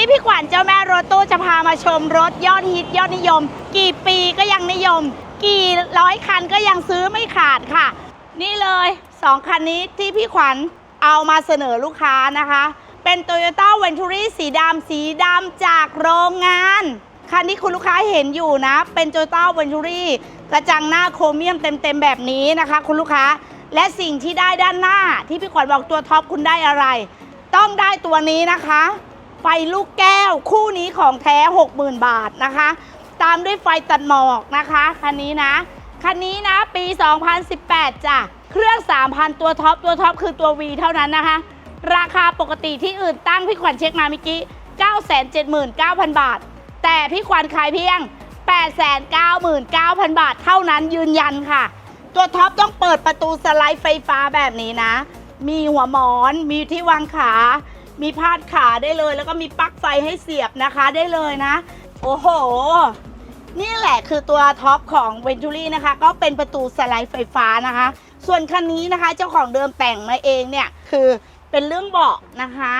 นี้พี่ขวัญเจ้าแม่รถตู้จะพามาชมรถยอดฮิตยอดนิยม กี่ปีก็ยังนิยม กี่ร้อยคันก็ยังซื้อไม่ขาดค่ะ นี่เลยสองคันนี้ที่พี่ขวัญเอามาเสนอลูกค้านะคะ เป็น Toyota Venturi สีดำสีดำจากโรงงาน คันนี้คุณลูกค้าเห็นอยู่นะ เป็น Toyota Venturi กระจังหน้าโครเมียมเต็มๆแบบนี้นะคะ คุณลูกค้าและสิ่งที่ได้ด้านหน้าที่พี่ขวัญบอกตัวท็อปคุณได้อะไร ต้องได้ตัวนี้นะคะ ไฟลูกแก้วคู่นี้ของแท้ 60,000 บาทนะคะ ตามด้วยไฟตัดหมอกนะคะคันนี้นะคันนี้นะปี 2018จ้ะเครื่อง 3,000 ตัวท็อปตัวท็อปคือตัว V เท่านั้นนะคะ ราคาปกติที่อื่นตั้งพี่ขวัญเช็คมาเมื่อกี้ 979,000 บาท แต่พี่ขวัญขายเพียง 899,000 บาท เท่านั้นยืนยันค่ะ ตัวท็อปต้องเปิดประตูสไลด์ไฟฟ้าแบบนี้นะ มีหัวหมอน มีที่วางขา มีพาดขาได้เลย แล้วก็มีปลั๊กไฟให้เสียบนะคะได้เลยนะ โอ้โห นี่แหละคือตัวท็อปของ Venturi นะคะ ก็เป็นประตูสไลด์ไฟฟ้านะคะ ส่วนคันนี้นะคะ เจ้าของเดิมแต่งมาเองเนี่ย คือเป็นเรื่องเบาะนะคะ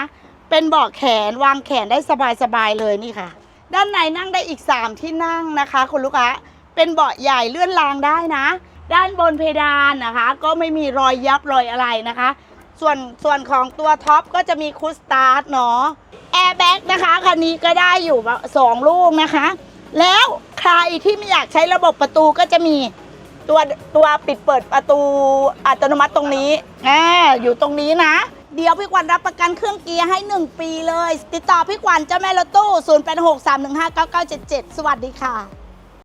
เป็นเบาะแขนวางแขนได้สบายๆเลยนี่ค่ะ ด้านในนั่งได้อีก 3 ที่นั่งนะคะคุณลูกค้าเป็นเบาะใหญ่เลื่อนรางได้นะ ด้านบนเพดานนะคะ ก็ไม่มีรอยยับรอยอะไรนะคะ ส่วนส่วนของตัวท็อปก็จะมีคูสตาร์ทเนาะแอร์แบ็กนะคะคันนี้ก็ได้อยู่สองลูกนะคะ แล้วใครที่ไม่อยากใช้ระบบประตูก็จะมีตัวตัวปิดเปิดประตูอัตโนมัติตรงนี้แน่อยู่ตรงนี้นะ เดี๋ยวพี่ขวัญรับประกันเครื่องเกียร์ให้ 1 ปีเลย ติดต่อพี่ขวัญเจ้าแม่รถตู้ 0863159977 สวัสดีค่ะ